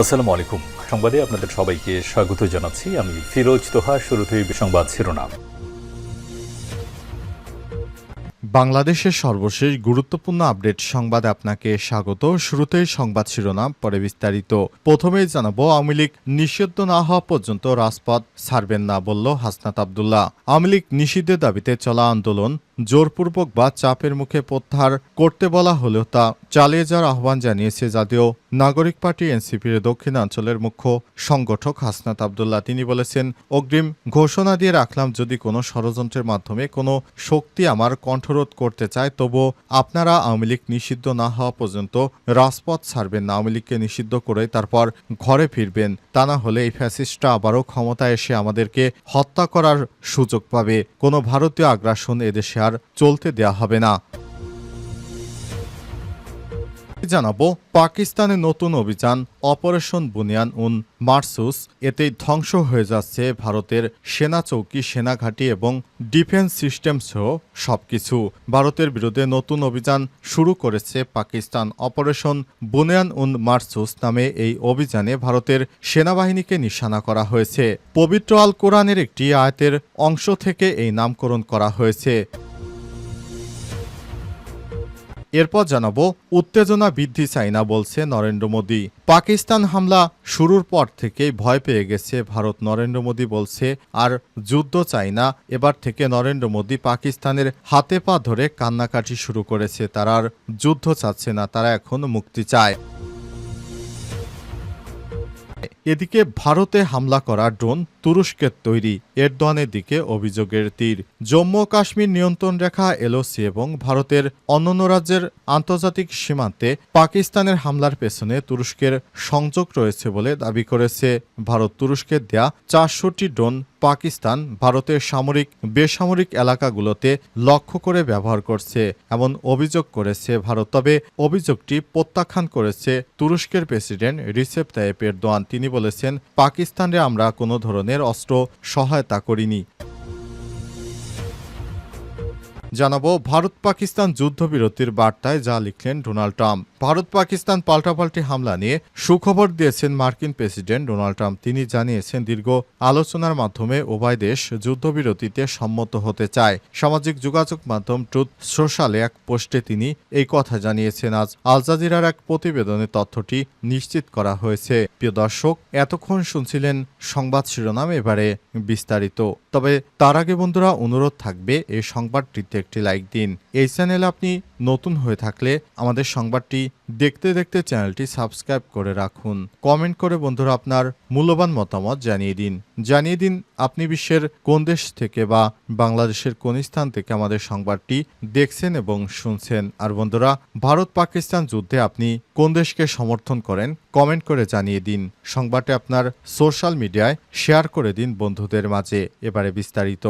আসসালামু আলাইকুম সংবাদে আপনাদের সবাইকে স্বাগত জানাচ্ছি। আমি ফিরোজ তোহা, শুরুতেই সংবাদ শিরোনাম। বাংলাদেশের সর্বশেষ গুরুত্বপূর্ণ আপডেট সংবাদে আপনাকে স্বাগত। শুরুতেই সংবাদ শিরোনাম, পরে বিস্তারিত। প্রথমেই জানাব, আওয়ামী লীগ নিষিদ্ধ না হওয়া পর্যন্ত রাজপথ ছাড়বেন না বলল হাসনাত আবদুল্লাহ। আওয়ামী লীগ নিষিদ্ধের দাবিতে চলা আন্দোলন জোরপূর্বক বা চাপের মুখে প্রত্যাহার করতে বলা হলেও তা চালিয়ে যাওয়ার আহ্বান জানিয়েছে জাতীয় নাগরিক পার্টি এনসিপির দক্ষিণাঞ্চলের মুখ্য সংগঠক হাসনাত আবদুল্লাহ। তিনি বলেছেন, অগ্রিম ঘোষণা দিয়ে রাখলাম, যদি কোনো ষড়যন্ত্রের মাধ্যমে কোনো শক্তি আমার কণ্ঠরোধ করতে চায় তবু আপনারা আওয়ামী লীগ নিষিদ্ধ না হওয়া পর্যন্ত রাজপথ ছাড়বেন না। আওয়ামী লীগকে নিষিদ্ধ করে তারপর ঘরে ফিরবেন। তা না হলে এই ফ্যাসিস্টরা আবারও ক্ষমতায় এসে আমাদেরকে হত্যা করার সুযোগ পাবে। কোনো ভারতীয় আগ্রাসন এদেশে আর চলতে দেয়া হবে না। জানাব, পাকিস্তানে নতুন অভিযান, অপারেশন বুনিয়ান উন মার্সুস, এতেই ধ্বংস হয়ে যাচ্ছে ভারতের সেনা চৌকি সেনাঘাঁটি এবং ডিফেন্স সিস্টেম সহ সবকিছু। ভারতের বিরুদ্ধে নতুন অভিযান শুরু করেছে পাকিস্তান অপারেশন বুনিয়ান উন মার্সুস নামে এই অভিযানে ভারতের সেনাবাহিনীকে নিশানা করা হয়েছে। পবিত্র আল কোরআনের একটি আয়াতের অংশ থেকে এই নামকরণ করা হয়েছে। এরপর জানাব, উত্তেজনা বৃদ্ধি চাই না বলছে নরেন্দ্র মোদী। পাকিস্তান হামলা শুরুর পর থেকেই ভয় পেয়ে গেছে ভারত। নরেন্দ্র মোদী বলছে, আর যুদ্ধ চাই না এবার থেকে নরেন্দ্র মোদী পাকিস্তানের হাতে পা ধরে কান্নাকাটি শুরু করেছে। তারা আর যুদ্ধ চাচ্ছে না, তারা এখন মুক্তি চায়। এদিকে ভারতে হামলা করা ড্রোন তুরস্কের তৈরি এরদোয়ানের দিকে অভিযোগের তীর। জম্মু কাশ্মীর নিয়ন্ত্রণ রেখা, এলওসি এবং ভারতের অন্যান্য রাজ্যের আন্তর্জাতিক সীমান্তে পাকিস্তানের হামলার পেছনে তুরস্কের সংযোগ রয়েছে বলে দাবি করেছে ভারত। তুরস্কের দেয়া চারশোটি ড্রোন পাকিস্তান ভারতের সামরিক, বেসামরিক এলাকাগুলোতে লক্ষ্য করে ব্যবহার করছে, এমন অভিযোগ করেছে ভারত। তবে অভিযোগটি প্রত্যাখ্যান করেছে তুরস্কের প্রেসিডেন্ট রিসেপ তাইপ এরদোয়ান। তিনি বলেছেন পাকিস্তানে আমরা কোনো ধরনের অস্ত্র সহায়তা করিনি। জানাব, ভারত পাকিস্তান যুদ্ধবিরতির বার্তায় যা লিখলেন ডোনাল্ড ট্রাম্প। ভারত পাকিস্তান পাল্টাপাল্টি হামলা নিয়ে সুখবর দিয়েছেন মার্কিন প্রেসিডেন্ট ডোনাল্ড ট্রাম্প। তিনি জানিয়েছেন, দীর্ঘ আলোচনার মাধ্যমে উভয় দেশ যুদ্ধবিরতিতে সম্মত হতে চায়। সামাজিক যোগাযোগ মাধ্যম ট্রুথ সোশ্যালে এক পোস্টে তিনি এই কথা জানিয়েছেন, আজ আল জাজিরার এক প্রতিবেদনে তথ্যটি নিশ্চিত করা হয়েছে। প্রিয় দর্শক, এতক্ষণ শুনছিলেন সংবাদ শিরোনাম, এবারে বিস্তারিত। তবে তার আগে বন্ধুরা, অনুরোধ থাকবে, এই সংবাদটিতে একটি লাইক দিন। এই চ্যানেলে আপনি নতুন হয়ে থাকলে আমাদের সংবাদটি দেখতে দেখতে চ্যানেলটি সাবস্ক্রাইব করে রাখুন। কমেন্ট করে বন্ধুরা আপনার মূল্যবান মতামত জানিয়ে দিন। জানিয়ে দিন আপনি বিশ্বের কোন দেশ থেকে বা বাংলাদেশের কোন স্থান থেকে আমাদের সংবাদটি দেখছেন এবং শুনছেন। আর বন্ধুরা, ভারত পাকিস্তান যুদ্ধে আপনি কোন দেশকে সমর্থন করেন কমেন্ট করে জানিয়ে দিন। সংবাদটি আপনার সোশ্যাল মিডিয়ায় শেয়ার করে দিন বন্ধুদের মাঝে। এবারে বিস্তারিত।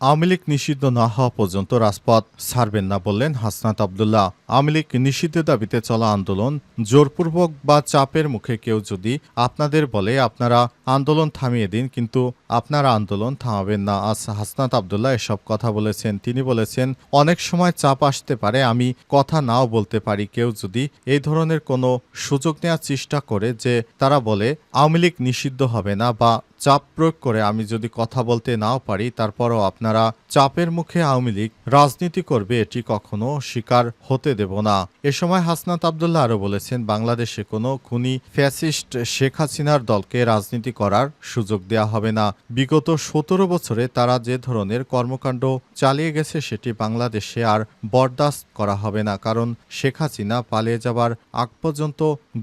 আওয়ামী লীগ নিষিদ্ধ না হওয়া পর্যন্ত রাজপথ ছাড়বেন না বললেন হাসনাত আবদুল্লাহ। আওয়ামী লীগ নিষিদ্ধের দাবিতে চলা আন্দোলন জোরপূর্বক বা চাপের মুখে কেউ যদি আপনাদের বলে, আপনারা আন্দোলন থামিয়ে দিন, কিন্তু আপনারা আন্দোলন থামাবেন না। আজ হাসনাত আবদুল্লাহ এসব কথা বলেছেন। তিনি বলেছেন, অনেক সময় চাপ আসতে পারে, আমি কথা নাও বলতে পারি। কেউ যদি এই ধরনের কোনো সুযোগ নেওয়ার চেষ্টা করে যে তারা বলে, আওয়ামী লীগ নিষিদ্ধ হবে না বা চাপ প্রয়োগ করে আমি যদি কথা বলতে নাও পারি, তারপরও আপনারা চাপের মুখে আওয়ামী লীগ রাজনীতি করবে এটি কখনো স্বীকার হতে দেব না। এ সময় হাসনাত আবদুল্লাহ আরও বলেছেন, বাংলাদেশে কোনো খুনি ফ্যাসিস্ট শেখ হাসিনার দলকে রাজনীতি করার সুযোগ দেওয়া হবে না। বিগত সতেরো বছরে তারা যে ধরনের কর্মকাণ্ড চালিয়ে গেছে, সেটি বাংলাদেশে আর বরদাস্ত করা হবে না। কারণ শেখ হাসিনা পালিয়ে যাবার আগ পর্যন্ত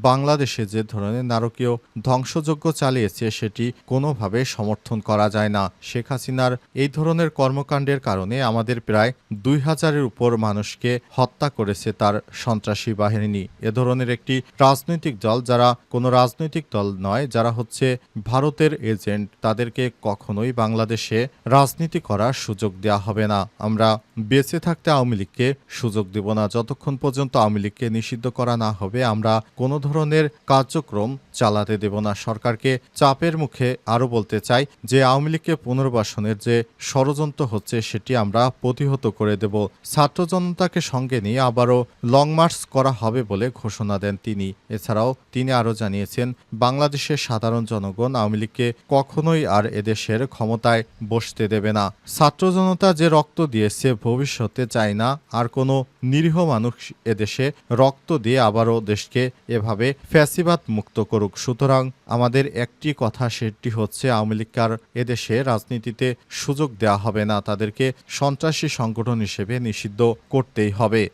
বাংলাদেশে যে ধরনের নারকীয় ধ্বংসযজ্ঞ চালিয়েছে, সেটি কোনোভাবে সমর্থন করা যায় না। শেখ হাসিনার এই ধরনের কর্মকাণ্ডের কারণে আমাদের প্রায় দুই হাজারের উপর মানুষকে হত্যা করেছে তার সন্ত্রাসী বাহিনী। এ ধরনের একটি রাজনৈতিক দল যারা কোনো রাজনৈতিক দল নয়, যারা হচ্ছে ভারতের এজেন্ট, তাদেরকে কখনোই বাংলাদেশে রাজনীতি করার সুযোগ দেওয়া হবে না। আমরা বেঁচে থাকতে আওয়ামী লীগকে সুযোগ দেব না। যতক্ষণ পর্যন্ত আওয়ামী লীগকে নিষিদ্ধ করা না হবে, আমরা কোনো ধরনের কার্যক্রম চালাতে দেব না। সরকারকে চাপের মুখে আরও বলতে চাই যে আওয়ামী লীগকে পুনর্বাসনের যে ষড়যন্ত্র হচ্ছে সেটি আমরা প্রতিহত করে দেব। ছাত্র জনতাকে সঙ্গে নিয়ে আবারও লং মার্চ করা হবে বলে ঘোষণা দেন তিনি। এছাড়াও তিনি আরও জানিয়েছেন, বাংলাদেশের সাধারণ জনগণ আওয়ামী লীগকে কখনোই আর এদেশের ক্ষমতায় বসতে দেবে না। ছাত্র জনতা যে রক্ত দিয়েছে ভবিষ্যতে চায় না, আর কোনো নিরীহ মানুষ এদেশে রক্ত দিয়ে আবারও দেশকে এভাবে ফ্যাসিবাদ মুক্ত করুক। সুতরাং আমাদের একটি কথা সেটি হচ্ছে আওয়ামী লীগকার এদেশে রাজনীতিতে সুযোগ দেওয়া হবে না। তাদেরকে সন্ত্রাসী সংগঠন হিসেবে নিষিদ্ধ করতেই হবে।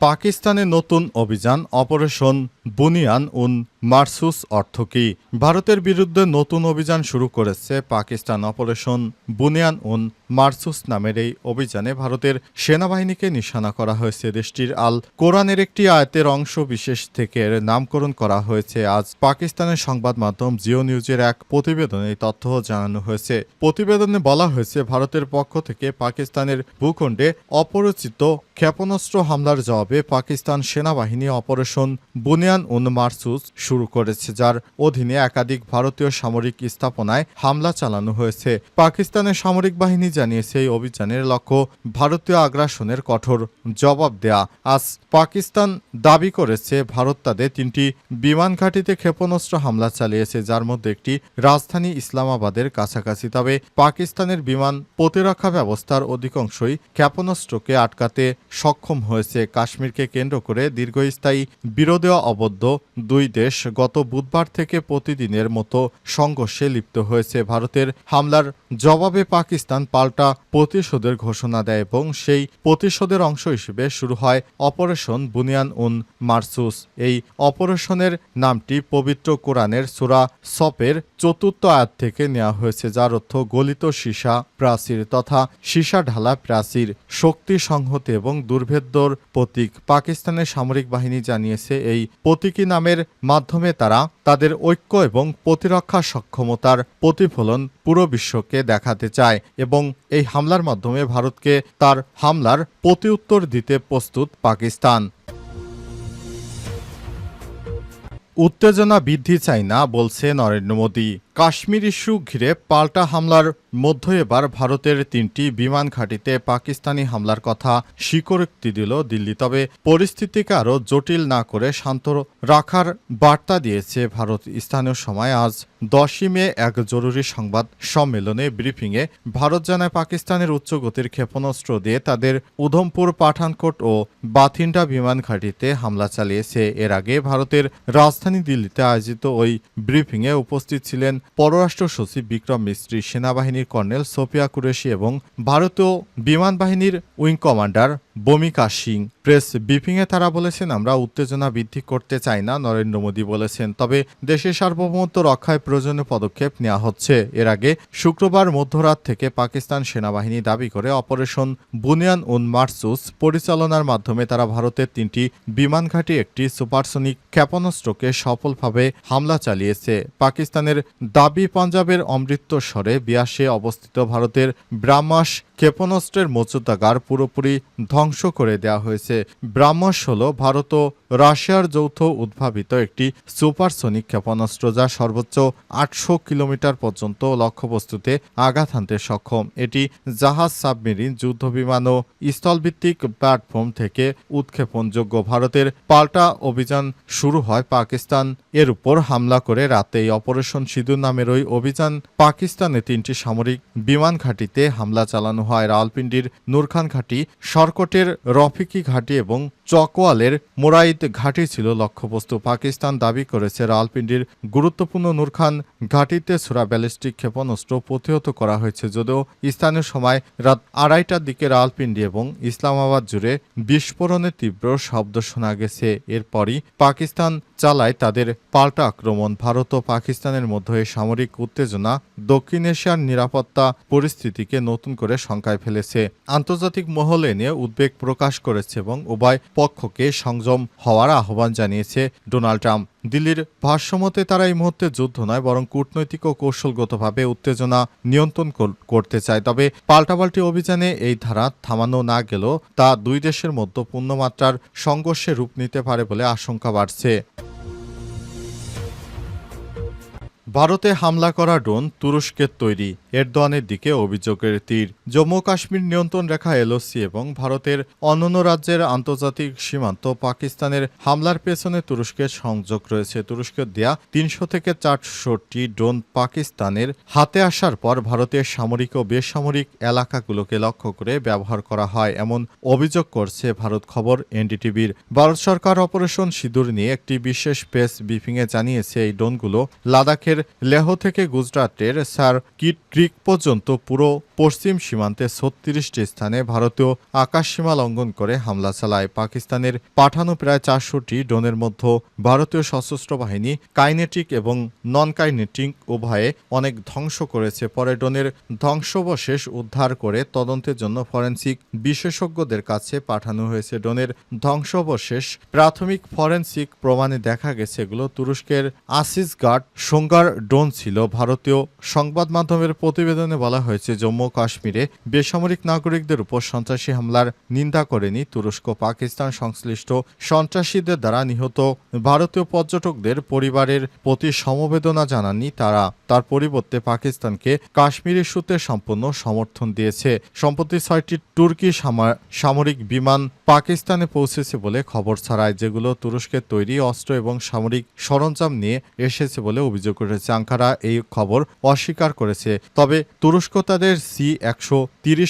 পাকিস্তানে নতুন অভিযান, অপারেশন বুনিয়ান উন মারসুস অর্থ কি? ভারতের বিরুদ্ধে নতুন অভিযান শুরু করেছে পাকিস্তান অপারেশন বুনিয়ান উন মার্সুস নামের এই অভিযানে ভারতের সেনাবাহিনীকে নিশানা করা হয়েছে। দেশটির আল কোরআনের একটি আয়তের অংশ বিশেষ থেকে এর নামকরণ করা হয়েছে। আজ পাকিস্তানের সংবাদ মাধ্যম জিও নিউজের এক প্রতিবেদনে তথ্য জানানো হয়েছে। প্রতিবেদনে বলা হয়েছে, ভারতের পক্ষ থেকে পাকিস্তানের ভূখণ্ডে অপরিচিত ক্ষেপণাস্ত্র হামলার জবাবে পাকিস্তান সেনাবাহিনী অপারেশন বুনিয়ান উন মারসুস শুরু করেছে, যার অধীনে একাধিক ভারতীয় সামরিক স্থাপনায় হামলা চালানো হয়েছে। পাকিস্তানের সামরিক বাহিনী জানিয়েছে, এই অভিযানের লক্ষ্য ভারতীয় আগ্রাসনের কঠোর জবাব দেয়া। আজ পাকিস্তান দাবি করেছে, ভারত তাদের তিনটি বিমান ঘাঁটিতে ক্ষেপণাস্ত্র হামলা চালিয়েছে, যার মধ্যে একটি রাজধানী ইসলামাবাদের কাছাকাছি। তবে পাকিস্তানের বিমান প্রতিরক্ষা ব্যবস্থার অধিকাংশই ক্ষেপণাস্ত্রকে আটকাতে সক্ষম হয়েছে। কাশ্মীরকে কেন্দ্র করে দীর্ঘস্থায়ী বিরোধে অবদ্ধ দুই দেশ গত বুধবার থেকে প্রতিদিনের মতো সংঘর্ষে লিপ্ত হয়েছে। ভারতের হামলার জবাবে পাকিস্তান পাল্টা প্রতিশোধের ঘোষণা দেয় এবং সেই প্রতিশোধের অংশ হিসেবে শুরু হয় অপারেশন বুনিয়ান উন মার্সুস। এই অপারেশনের নামটি পবিত্র কোরআনের সুরা সপের চতুর্থ আয়াত থেকে নেওয়া হয়েছে, যার অর্থ গলিত সীসা প্রাচীর তথা সীসা ঢালা প্রাচীর। শক্তি সংহতি এবং দুর্ভেদ্যর প্রতীক। পাকিস্তানের সামরিক বাহিনী জানিয়েছে, এই প্রতীকী নামের মাধ্যমে তারা তাদের ঐক্য এবং প্রতিরক্ষা সক্ষমতার প্রতিফলন পুরো বিশ্বকে দেখাতে চায় এবং এই হামলার মাধ্যমে ভারতকে তার হামলার প্রতিউত্তর দিতে প্রস্তুত পাকিস্তান। উত্তেজনা বৃদ্ধি চাই না বলছে নরেন্দ্র মোদী। কাশ্মীর ইস্যু ঘিরে পাল্টা হামলার মধ্য এবার ভারতের তিনটি বিমান ঘাঁটিতে পাকিস্তানি হামলার কথা স্বীকারোক্তি দিল দিল্লি। তবে পরিস্থিতিকে আরও জটিল না করে শান্ত রাখার বার্তা দিয়েছে ভারত। স্থানীয় সময় আজ দশই মে এক জরুরি সংবাদ সম্মেলনে ব্রিফিংয়ে ভারত জানায় পাকিস্তানের উচ্চগতির ক্ষেপণাস্ত্র দিয়ে তাদের উধমপুর পাঠানকোট ও বাথিন্ডা বিমান ঘাঁটিতে হামলা চালিয়েছে। এর আগে ভারতের রাজধানী দিল্লিতে আয়োজিত ওই ব্রিফিংয়ে উপস্থিত ছিলেন পররাষ্ট্র সচিব বিক্রম মিস্ত্রি, সেনাবাহিনীর কর্নেল সোফিয়া কুরেশি এবং ভারতীয় বিমান বাহিনীর wing commander Vyomika Singh. Press ব্রিফিংয়ে তারা বলেছেন, আমরা উত্তেজনা বৃদ্ধি করতে চাই না নরেন্দ্র মোদী বলেছেন। তবে দেশের সার্বভৌমত্ব রক্ষায় প্রয়োজনীয় পদক্ষেপ নেওয়া হচ্ছে। এর আগে শুক্রবার মধ্যরাত থেকে পাকিস্তান সেনাবাহিনী দাবি করে অপারেশন বুনিয়ান উন মার্সুস পরিচালনার মাধ্যমে তারা ভারতের তিনটি বিমান ঘাঁটি, একটি সুপারসনিক ক্ষেপণাস্ত্রকে সফলভাবে হামলা চালিয়েছে। পাকিস্তানের দাবি, পাঞ্জাবের অমৃতসরে বিয়াসে অবস্থিত ভারতের ব্রাহ্মাস ক্ষেপণাস্ত্রের মজুদাগার পুরোপুরি ধ্বংস করে দেওয়া হয়েছে। ব্রাহ্মাস হল ভারত ও রাশিয়ার যৌথ উদ্ভাবিত একটি সুপারসনিক ক্ষেপণাস্ত্র যা সর্বোচ্চ আটশো কিলোমিটার পর্যন্ত লক্ষ্যবস্তুতে আঘাত হানতে সক্ষম। এটি জাহাজ, সাবমেরিন যুদ্ধবিমান ও স্থলভিত্তিক প্ল্যাটফর্ম থেকে উৎক্ষেপণযোগ্য। ভারতের পাল্টা অভিযান শুরু হয় পাকিস্তান। এর উপর হামলা করে রাতেই অপারেশন সিঁদুর নামের ওই অভিযান পাকিস্তানে তিনটি সামরিক বিমান ঘাঁটিতে হামলা চালানো হয়। রাওয়ালপিন্ডির নূরখান ঘাঁটি, সরকটের রফিকি ঘাঁটি এবং চকওয়ালের মোরাইদ ঘাঁটি ছিল লক্ষ্যবস্তু। পাকিস্তান দাবি করেছে, রালপিন্ডির গুরুত্বপূর্ণ নূরখান ঘাঁটিতে ছোড়া ব্যালিস্টিক ক্ষেপণাস্ত্র প্রতিহত করা হয়েছে, যদিও স্থানীয় সময় রাত আড়াইটার দিকে রালপিন্ডি এবং ইসলামাবাদ জুড়ে বিস্ফোরণের তীব্র শব্দ শোনা গেছে। এরপরই পাকিস্তান চালায় তাদের পাল্টা আক্রমণ। ভারত ও পাকিস্তানের মধ্যে সামরিক উত্তেজনা দক্ষিণ এশিয়ার নিরাপত্তা পরিস্থিতিকে নতুন করে শঙ্কায় ফেলেছে। আন্তর্জাতিক মহলে নিয়ে উদ্বেগ প্রকাশ করেছে এবং উভয় পক্ষকে সংযম হওয়ার আহ্বান জানিয়েছে ডোনাল্ড ট্রাম্প। দিল্লির ভাষ্যমতে তারা এই মুহূর্তে যুদ্ধ নয়, বরং কূটনৈতিক ও কৌশলগতভাবে উত্তেজনা নিয়ন্ত্রণ করতে চায়। তবে পাল্টাপাল্টি অভিযানে এই ধারা থামানো না গেলেও তা দুই দেশের মধ্যে পূর্ণমাত্রার সংঘর্ষে রূপ নিতে পারে বলে আশঙ্কা বাড়ছে। ভারতে হামলা করা ড্রোন তুরস্কের তৈরি। এরদোয়ানের দিকে অভিযোগের তীর। জম্মু কাশ্মীর নিয়ন্ত্রণ রেখা এলওসি এবং ভারতের অন্যান্য রাজ্যের আন্তর্জাতিক সীমান্ত পাকিস্তানের হামলার পেছনে তুরস্কের সংযোগ রয়েছে। তুরস্কের দেয়া তিনশো থেকে চারশোটি ড্রোন পাকিস্তানের হাতে আসার পর ভারতের সামরিক ও বেসামরিক এলাকাগুলোকে লক্ষ্য করে ব্যবহার করা হয়, এমন অভিযোগ করছে ভারত খবর এনডিটিভির। ভারত সরকার অপারেশন সিঁদুর নিয়ে একটি বিশেষ প্রেস ব্রিফিংয়ে জানিয়েছে, এই ড্রোনগুলো লাদাখের লেহ থেকে গুজরাটের স্যার কিট ক্রিক পর্যন্ত পুরো পশ্চিম সীমান্তে ছত্রিশটি স্থানে ভারতীয় আকাশসীমা লঙ্ঘন করে হামলা চালায়। পাকিস্তানের পাঠানো প্রায় চারশোটি ড্রোনের মধ্যে ভারতীয় সশস্ত্র বাহিনী, কাইনেটিক এবং নন কাইনেটিক উভয়ে অনেক ধ্বংস করেছে। পরে ড্রোনের ধ্বংসাবশেষ উদ্ধার করে তদন্তের জন্য ফরেন্সিক বিশেষজ্ঞদের কাছে পাঠানো হয়েছে। ড্রোনের ধ্বংসাবশেষ প্রাথমিক ফরেন্সিক প্রমাণে দেখা গেছে, এগুলো তুরস্কের আসিস গার্ড সোঙ্গার ড্রোন ছিল। ভারতীয় সংবাদ মাধ্যমের প্রতিবেদনে বলা হয়েছে, জম্মু কাশ্মীরে বেসামরিক নাগরিকদের উপর সন্ত্রাসী হামলার নিন্দা করেনি তুরস্ক। পাকিস্তান সংশ্লিষ্ট সন্ত্রাসীদের দ্বারা নিহত ভারতীয় পর্যটকদের পরিবারের প্রতি সমবেদনা জানাননি তারা। তার পরিবর্তে পাকিস্তানকে কাশ্মীর ইস্যুতে সম্পূর্ণ সমর্থন দিয়েছে। সম্প্রতি ছয়টি তুর্কি সামা- সামরিক বিমান পাকিস্তানে পৌঁছেছে বলে খবর ছড়ায়, যেগুলো তুরস্কের তৈরি অস্ত্র এবং সামরিক সরঞ্জাম নিয়ে এসেছে বলে অভিযোগ করেছে আঙ্কারা এই খবর অস্বীকার করেছে। তবে তুরস্ক তাদের সি একশো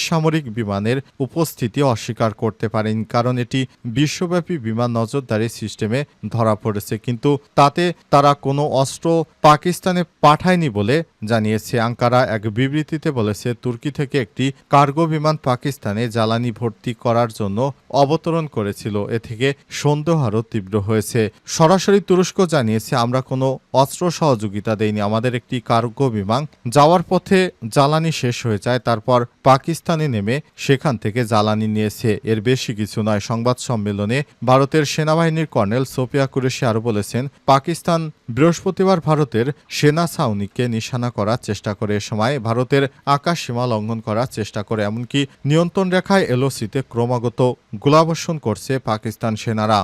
সামরিক বিমানের উপস্থিতি অস্বীকার করতে পারেন, কারণ এটি বিশ্বব্যাপী বিমান নজরদারি সিস্টেমে ধরা পড়েছে। কিন্তু তাতে তারা কোনো অস্ত্র পাকিস্তানে পাঠায়নি বলে জানিয়েছে। আঙ্কারা এক বিবৃতিতে বলেছে, তুর্কি থেকে একটি কার্গো বিমান পাকিস্তানে জ্বালানি ভর্তি করার জন্য অবতরণ করেছিল। এ থেকে সন্দেহ আরও তীব্র হয়েছে। সরাসরি তুরস্ক জানিয়েছে, আমরা কোনো অস্ত্র সহযোগিতা দেইনি আমাদের একটি কার্গো বিমান যাওয়ার পথে জ্বালানি শেষ হয়ে যায়, তারপর পাকিস্তানে নেমে সেখান থেকে জ্বালানি নিয়েছে। এর বেশি কিছু নয়। সংবাদ সম্মেলনে ভারতের সেনাবাহিনীর কর্নেল সোফিয়া কুরেশি আরও বলেছেন, পাকিস্তান বৃহস্পতিবার ভারতের সেনা ছাউনিকে নিশানা করার চেষ্টা করে, এ সময় ভারতের আকাশ সীমা লঙ্ঘন করার চেষ্টা করে, এমনকি নিয়ন্ত্রণ রেখায় এলওসিতে ক্রমাগত গোলাবর্ষণ করছে পাকিস্তান সেনারা।